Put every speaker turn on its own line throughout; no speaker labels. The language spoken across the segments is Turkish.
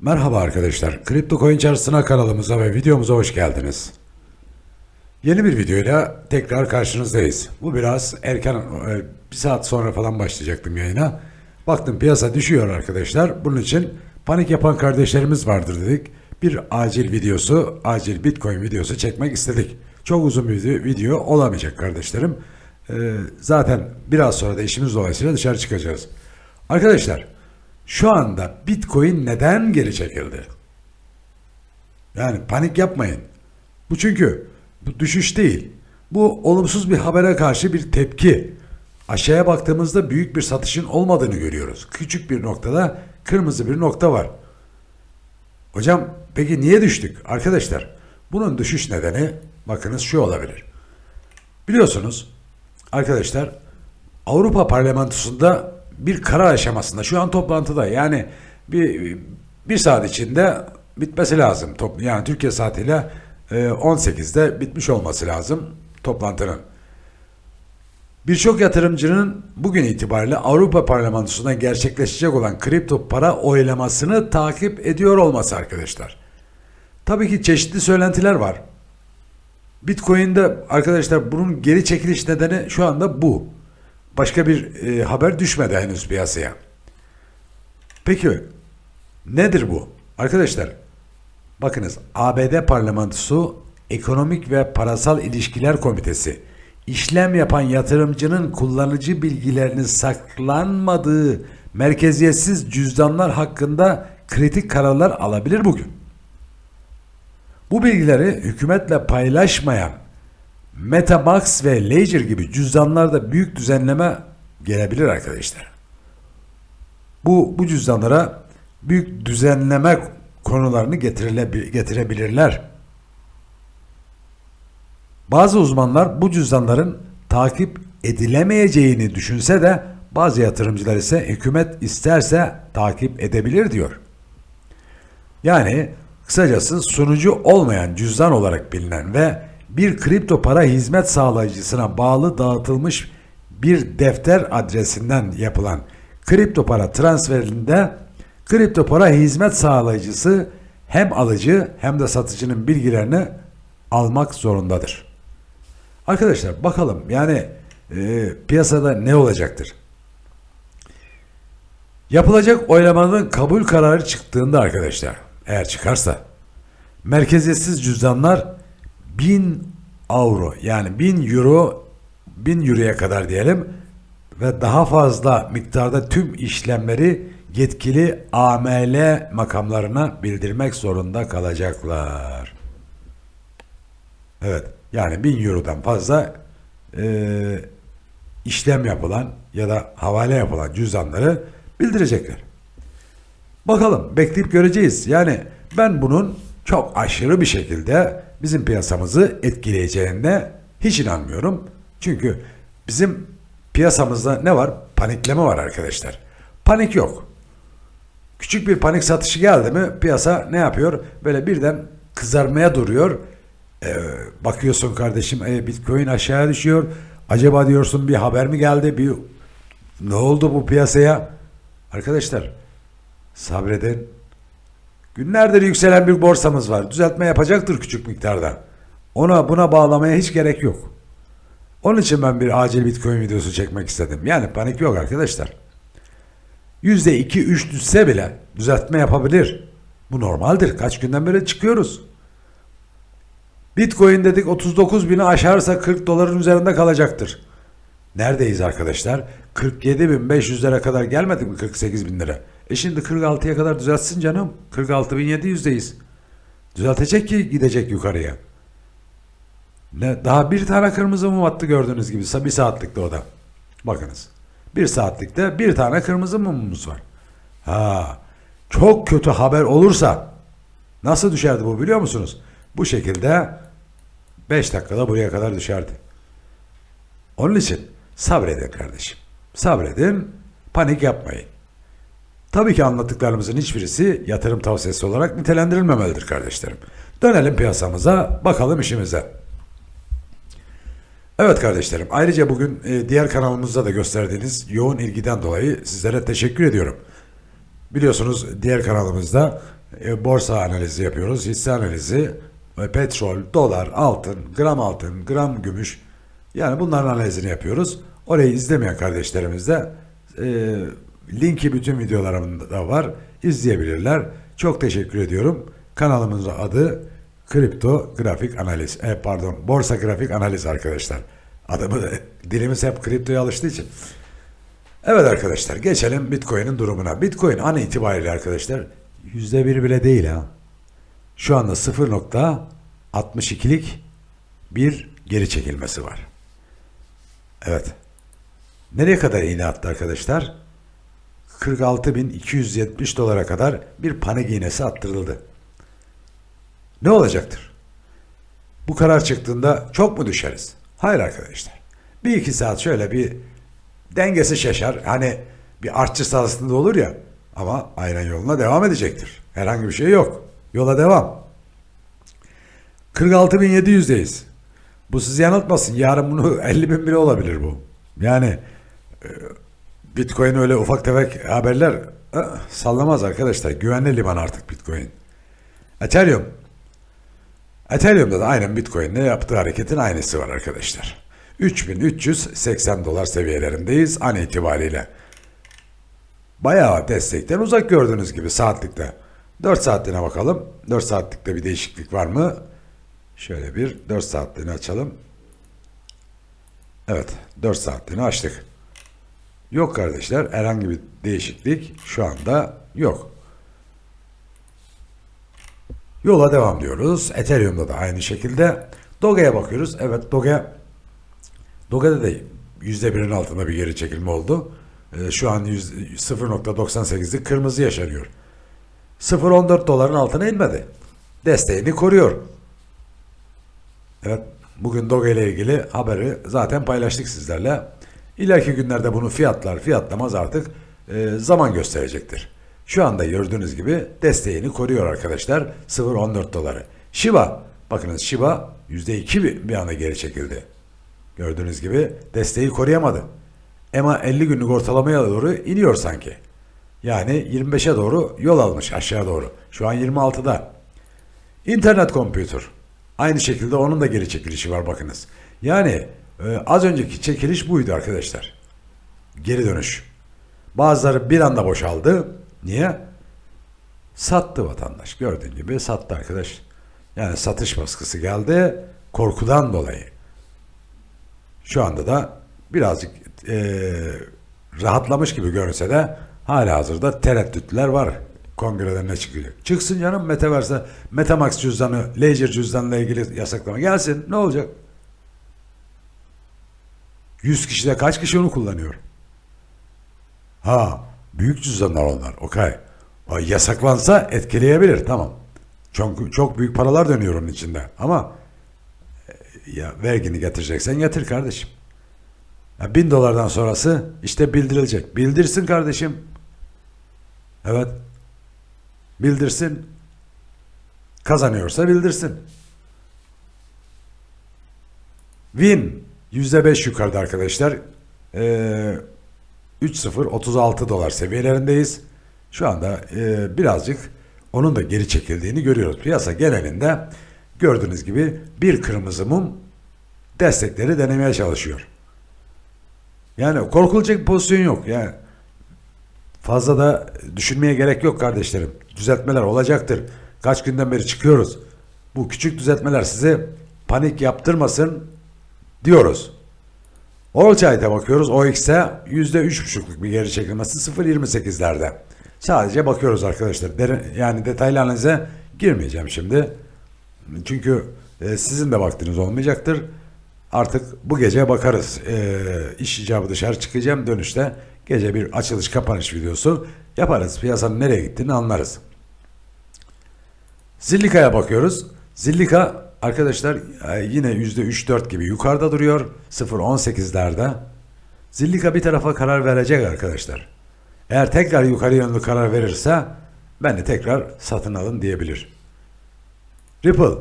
Merhaba arkadaşlar. Kripto Coin Çarşısı'na kanalımıza ve videomuza hoş geldiniz. Yeni bir videoyla tekrar karşınızdayız. Bu biraz erken, e, bir saat sonra falan başlayacaktım yayına. Baktım piyasa düşüyor arkadaşlar. Bunun için panik yapan kardeşlerimiz vardır dedik. Bir acil videosu, acil Bitcoin videosu çekmek istedik. Çok uzun bir video, video olamayacak kardeşlerim. E, zaten biraz sonra da işimiz dolayısıyla dışarı çıkacağız. Arkadaşlar, şu anda Bitcoin neden geri çekildi? Yani panik yapmayın. Bu çünkü bu düşüş değil. Bu olumsuz bir habere karşı bir tepki. Aşağıya baktığımızda büyük bir satışın olmadığını görüyoruz. Küçük bir noktada kırmızı bir nokta var. Hocam peki niye düştük? Arkadaşlar bunun düşüş nedeni bakınız şu olabilir. Biliyorsunuz arkadaşlar Avrupa Parlamentosu'nda bir karar aşamasında şu an toplantıda yani bir bir saat içinde bitmesi lazım. Yani Türkiye saatiyle e, 18'de bitmiş olması lazım toplantının. Birçok yatırımcının bugün itibariyle Avrupa Parlamentosu'nda gerçekleşecek olan kripto para oylamasını takip ediyor olması arkadaşlar. Tabii ki çeşitli söylentiler var. Bitcoin'de arkadaşlar bunun geri çekiliş nedeni şu anda bu. Başka bir e, haber düşmedi henüz piyasaya. Peki nedir bu? Arkadaşlar bakınız ABD parlamentosu Ekonomik ve Parasal İlişkiler Komitesi işlem yapan yatırımcının kullanıcı bilgilerinin saklanmadığı merkeziyetsiz cüzdanlar hakkında kritik kararlar alabilir bugün. Bu bilgileri hükümetle paylaşmayan Metamax ve Ledger gibi cüzdanlarda büyük düzenleme gelebilir arkadaşlar. Bu, bu cüzdanlara büyük düzenleme konularını getirebilirler. Bazı uzmanlar bu cüzdanların takip edilemeyeceğini düşünse de bazı yatırımcılar ise hükümet isterse takip edebilir diyor. Yani kısacası sunucu olmayan cüzdan olarak bilinen ve bir kripto para hizmet sağlayıcısına bağlı dağıtılmış bir defter adresinden yapılan kripto para transferinde kripto para hizmet sağlayıcısı hem alıcı hem de satıcının bilgilerini almak zorundadır. Arkadaşlar bakalım yani e, piyasada ne olacaktır? Yapılacak oylamanın kabul kararı çıktığında arkadaşlar eğer çıkarsa merkeziyetsiz cüzdanlar 1000 avro yani 1000 euro 1000 euroya kadar diyelim ve daha fazla miktarda tüm işlemleri yetkili AML makamlarına bildirmek zorunda kalacaklar. Evet yani 1000 eurodan fazla e, işlem yapılan ya da havale yapılan cüzdanları bildirecekler. Bakalım bekleyip göreceğiz. Yani ben bunun çok aşırı bir şekilde bizim piyasamızı etkileyeceğine hiç inanmıyorum. Çünkü bizim piyasamızda ne var? Panikleme var arkadaşlar. Panik yok. Küçük bir panik satışı geldi mi piyasa ne yapıyor? Böyle birden kızarmaya duruyor. Ee, bakıyorsun kardeşim e, Bitcoin aşağıya düşüyor. Acaba diyorsun bir haber mi geldi? Bir ne oldu bu piyasaya? Arkadaşlar sabredin. Günlerdir yükselen bir borsamız var. Düzeltme yapacaktır küçük miktarda. Ona buna bağlamaya hiç gerek yok. Onun için ben bir acil Bitcoin videosu çekmek istedim. Yani panik yok arkadaşlar. %2-3 düşse bile düzeltme yapabilir. Bu normaldir. Kaç günden beri çıkıyoruz. Bitcoin dedik 39 bini aşarsa 40 doların üzerinde kalacaktır. Neredeyiz arkadaşlar? 47.500'lere kadar gelmedi mi 48 bin lira? E şimdi 46'ya kadar düzeltsin canım. 46.700'deyiz. Düzeltecek ki gidecek yukarıya. Ne, daha bir tane kırmızı mum attı gördüğünüz gibi. Bir saatlikte o da. Bakınız. Bir saatlikte bir tane kırmızı mumumuz var. Ha, çok kötü haber olursa nasıl düşerdi bu biliyor musunuz? Bu şekilde 5 dakikada buraya kadar düşerdi. Onun için sabredin kardeşim. Sabredin, panik yapmayın. Tabii ki anlattıklarımızın hiçbirisi yatırım tavsiyesi olarak nitelendirilmemelidir kardeşlerim. Dönelim piyasamıza, bakalım işimize. Evet kardeşlerim, ayrıca bugün e, diğer kanalımızda da gösterdiğiniz yoğun ilgiden dolayı sizlere teşekkür ediyorum. Biliyorsunuz diğer kanalımızda e, borsa analizi yapıyoruz, hisse analizi, petrol, dolar, altın, gram altın, gram gümüş. Yani bunların analizini yapıyoruz. Orayı izlemeyen kardeşlerimiz de e, linki bütün videolarımda var. İzleyebilirler. Çok teşekkür ediyorum. Kanalımızın adı Kripto Grafik Analiz. E, pardon, Borsa Grafik Analiz arkadaşlar. Adımı dilimiz hep kriptoya alıştığı için. Evet arkadaşlar geçelim Bitcoin'in durumuna. Bitcoin an itibariyle arkadaşlar %1 bile değil ha. Şu anda 0.62'lik bir geri çekilmesi var. Evet. Nereye kadar iğne attı arkadaşlar? 46.270 dolara kadar bir panik iğnesi attırıldı. Ne olacaktır? Bu karar çıktığında çok mu düşeriz? Hayır arkadaşlar. Bir iki saat şöyle bir dengesi şaşar. Hani bir artçı sahasında olur ya ama aynen yoluna devam edecektir. Herhangi bir şey yok. Yola devam. 46.700'deyiz. Bu sizi yanıltmasın. Yarın bunu 50 bin bile olabilir bu. Yani e, Bitcoin öyle ufak tefek haberler e, sallamaz arkadaşlar. Güvenli liman artık Bitcoin. Ethereum. Ethereum'da da aynen Bitcoin'le yaptığı hareketin aynısı var arkadaşlar. 3380 dolar seviyelerindeyiz an itibariyle. Bayağı destekten uzak gördüğünüz gibi saatlikte. 4 saatliğine bakalım. 4 saatlikte bir değişiklik var mı? Şöyle bir 4 saatliğini açalım. Evet 4 saatliğini açtık. Yok kardeşler herhangi bir değişiklik şu anda yok. Yola devam diyoruz. Ethereum'da da aynı şekilde. Doge'ye bakıyoruz. Evet Doge Doge'de de %1'in altında bir geri çekilme oldu. Ee, şu an yüz- 0.98'lik kırmızı yaşanıyor. 0.14 doların altına inmedi. Desteğini koruyor. Evet, bugün Doge ile ilgili haberi zaten paylaştık sizlerle. İleriki günlerde bunu fiyatlar fiyatlamaz artık e, zaman gösterecektir. Şu anda gördüğünüz gibi desteğini koruyor arkadaşlar 0.14 doları. Shiba, bakınız Shiba %2 bir, bir anda geri çekildi. Gördüğünüz gibi desteği koruyamadı. EMA 50 günlük ortalamaya doğru iniyor sanki. Yani 25'e doğru yol almış aşağı doğru. Şu an 26'da. İnternet computer. Aynı şekilde onun da geri çekilişi var bakınız. Yani e, az önceki çekiliş buydu arkadaşlar. Geri dönüş. Bazıları bir anda boşaldı. Niye? Sattı vatandaş. Gördüğün gibi sattı arkadaş. Yani satış baskısı geldi korkudan dolayı. Şu anda da birazcık e, rahatlamış gibi görünse de hala hazırda tereddütler var. Kongreden ne çıkacak? Çıksın canım Metaverse'e Metamax cüzdanı, Ledger cüzdanla ilgili yasaklama gelsin. Ne olacak? 100 kişide kaç kişi onu kullanıyor? Ha, büyük cüzdanlar onlar. Okay. Ay, Yasaklansa etkileyebilir. Tamam. Çok, çok büyük paralar dönüyor onun içinde. Ama ya vergini getireceksen getir kardeşim. Ya bin dolardan sonrası işte bildirilecek. Bildirsin kardeşim. Evet. Bildirsin. Kazanıyorsa bildirsin. Win %5 yukarıda arkadaşlar. Ee, 3.0 36 dolar seviyelerindeyiz. Şu anda e, birazcık onun da geri çekildiğini görüyoruz. Piyasa genelinde gördüğünüz gibi bir kırmızı mum destekleri denemeye çalışıyor. Yani korkulacak bir pozisyon yok. Yani fazla da düşünmeye gerek yok kardeşlerim. Düzeltmeler olacaktır. Kaç günden beri çıkıyoruz. Bu küçük düzeltmeler size panik yaptırmasın diyoruz. Orçayt'a bakıyoruz. OX'e %3,5'luk bir geri çekilmesi 0.28'lerde. Sadece bakıyoruz arkadaşlar. Derin, yani detaylı analize girmeyeceğim şimdi. Çünkü e, sizin de vaktiniz olmayacaktır. Artık bu gece bakarız. E, iş icabı dışarı çıkacağım. Dönüşte gece bir açılış kapanış videosu yaparız. Piyasanın nereye gittiğini anlarız. Zillika'ya bakıyoruz. Zillika arkadaşlar e, yine %3-4 gibi yukarıda duruyor. 0.18'lerde. Zillika bir tarafa karar verecek arkadaşlar. Eğer tekrar yukarı yönlü karar verirse ben de tekrar satın alın diyebilir. Ripple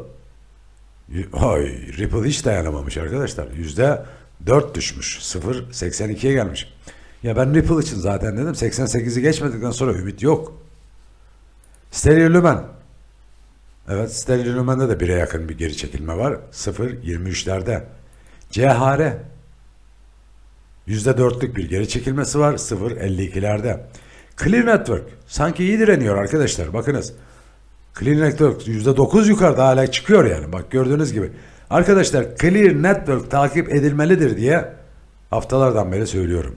Y- Ay, Ripple hiç dayanamamış arkadaşlar. Yüzde 4 düşmüş. 0.82'ye gelmiş. Ya ben Ripple için zaten dedim 88'i geçmedikten sonra ümit yok. Stereo Lumen. Evet Stereo Lumen'de de 1'e yakın bir geri çekilme var. 0.23'lerde. CHR. %4'lük bir geri çekilmesi var 0.52'lerde. Clear Network sanki iyi direniyor arkadaşlar bakınız. Clear Network %9 yukarıda hala çıkıyor yani bak gördüğünüz gibi. Arkadaşlar Clear Network takip edilmelidir diye haftalardan beri söylüyorum.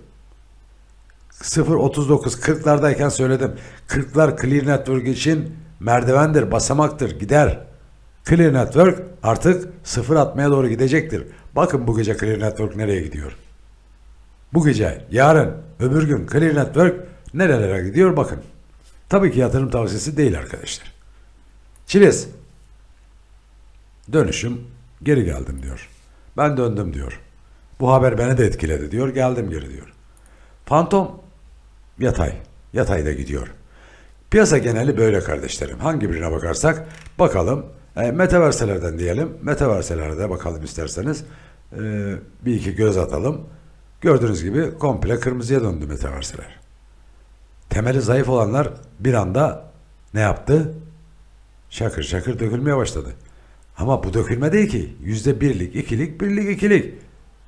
0.39 40'lardayken söyledim. 40'lar Clear Network için merdivendir, basamaktır, gider. Clear Network artık sıfır atmaya doğru gidecektir. Bakın bu gece Clear Network nereye gidiyor. Bu gece, yarın, öbür gün Clear Network nerelere gidiyor bakın. Tabii ki yatırım tavsiyesi değil arkadaşlar. Çiliz. Dönüşüm geri geldim diyor. Ben döndüm diyor. Bu haber beni de etkiledi diyor. Geldim geri diyor. Fantom yatay. Yatayda gidiyor. Piyasa geneli böyle kardeşlerim. Hangi birine bakarsak bakalım. E, metaverselerden diyelim. Metaverselerde bakalım isterseniz. E, bir iki göz atalım. Gördüğünüz gibi komple kırmızıya döndü metaverseler. Temeli zayıf olanlar bir anda ne yaptı? Şakır şakır dökülmeye başladı. Ama bu dökülme değil ki. Yüzde birlik, ikilik, birlik, ikilik.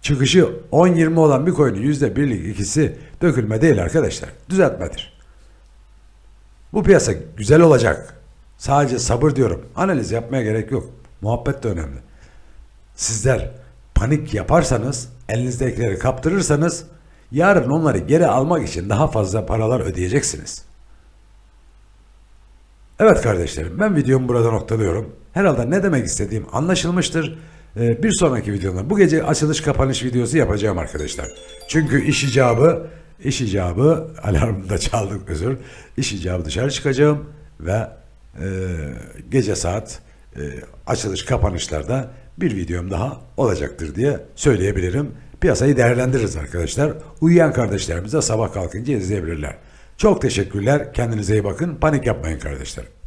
Çıkışı 10-20 olan bir coin'in yüzde birlik ikisi dökülme değil arkadaşlar. Düzeltmedir. Bu piyasa güzel olacak. Sadece sabır diyorum. Analiz yapmaya gerek yok. Muhabbet de önemli. Sizler panik yaparsanız, elinizdekileri kaptırırsanız yarın onları geri almak için daha fazla paralar ödeyeceksiniz. Evet kardeşlerim ben videomu burada noktalıyorum. Herhalde ne demek istediğim anlaşılmıştır. Ee, bir sonraki videomda bu gece açılış kapanış videosu yapacağım arkadaşlar. Çünkü iş icabı, iş icabı alarmda çaldık özür. İş icabı dışarı çıkacağım ve e, gece saat e, açılış kapanışlarda bir videom daha olacaktır diye söyleyebilirim. Piyasayı değerlendiririz arkadaşlar. Uyuyan kardeşlerimiz de sabah kalkınca izleyebilirler. Çok teşekkürler. Kendinize iyi bakın. Panik yapmayın kardeşlerim.